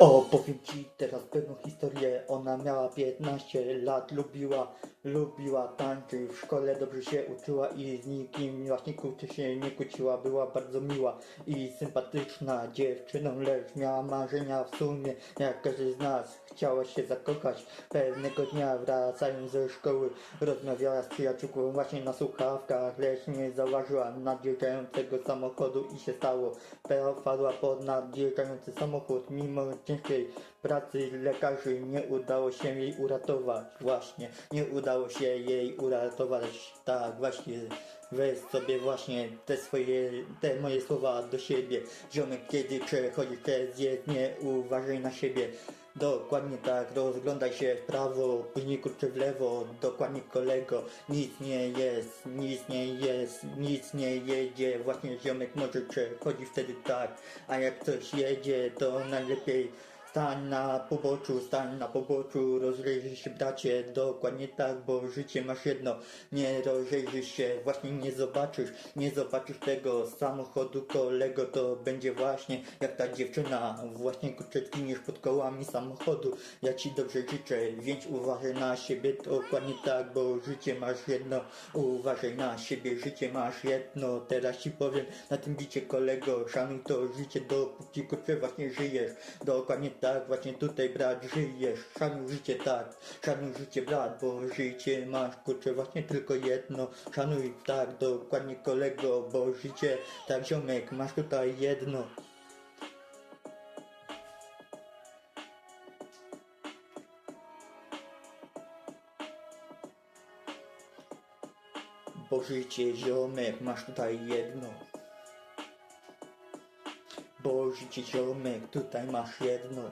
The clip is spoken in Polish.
Opowiem ci teraz pewną historię. Ona miała 15 lat, lubiła, lubiła tańczyć. W szkole dobrze się uczyła i z nikim właśnie kłóci się nie kłóciła. Była bardzo miła i sympatyczna dziewczyną, lecz miała marzenia w sumie. Jak każdy z nas chciała się zakochać. Pewnego dnia wracając ze szkoły rozmawiała z przyjaciółką właśnie na słuchawkach, lecz nie zauważyła nadjeżdżającego samochodu i się stało. Peo wpadła pod nadjeżdżający samochód. Mimo ciężkiej pracy lekarzy nie udało się jej uratować. Właśnie, nie udało się jej uratować. Tak, właśnie. Weź sobie właśnie te swoje, te moje słowa do siebie. Ziomek, kiedy przechodzisz przez jezdnię, uważaj na siebie. Dokładnie tak, rozglądaj się w prawo, później kurczę w lewo, dokładnie kolego, nic nie jest, nic nie jest, nic nie jedzie, właśnie ziomek może przechodzi wtedy tak, a jak coś jedzie, to najlepiej stań na poboczu, stań na poboczu, rozejrzyj się bracie, dokładnie tak, bo życie masz jedno, nie rozejrzysz się, właśnie nie zobaczysz, nie zobaczysz tego samochodu kolego, to będzie właśnie jak ta dziewczyna, właśnie kurczę zginiesz pod kołami samochodu, ja ci dobrze życzę, więc uważaj na siebie, dokładnie tak, bo życie masz jedno, uważaj na siebie, życie masz jedno, teraz ci powiem na tym bicie kolego, szanuj to życie, dopóki kurczę właśnie żyjesz, dokładnie tak, właśnie tutaj brat żyjesz, szanuj życie tak, szanuj życie brat, bo życie masz kurczę właśnie tylko jedno, szanuj tak, dokładnie kolego, bo życie tak ziomek, masz tutaj jedno. Bo życie ziomek, masz tutaj jedno. Bo życie ziomek, tutaj masz jedno.